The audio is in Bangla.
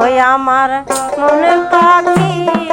হয়ে আমার মনে পাখি।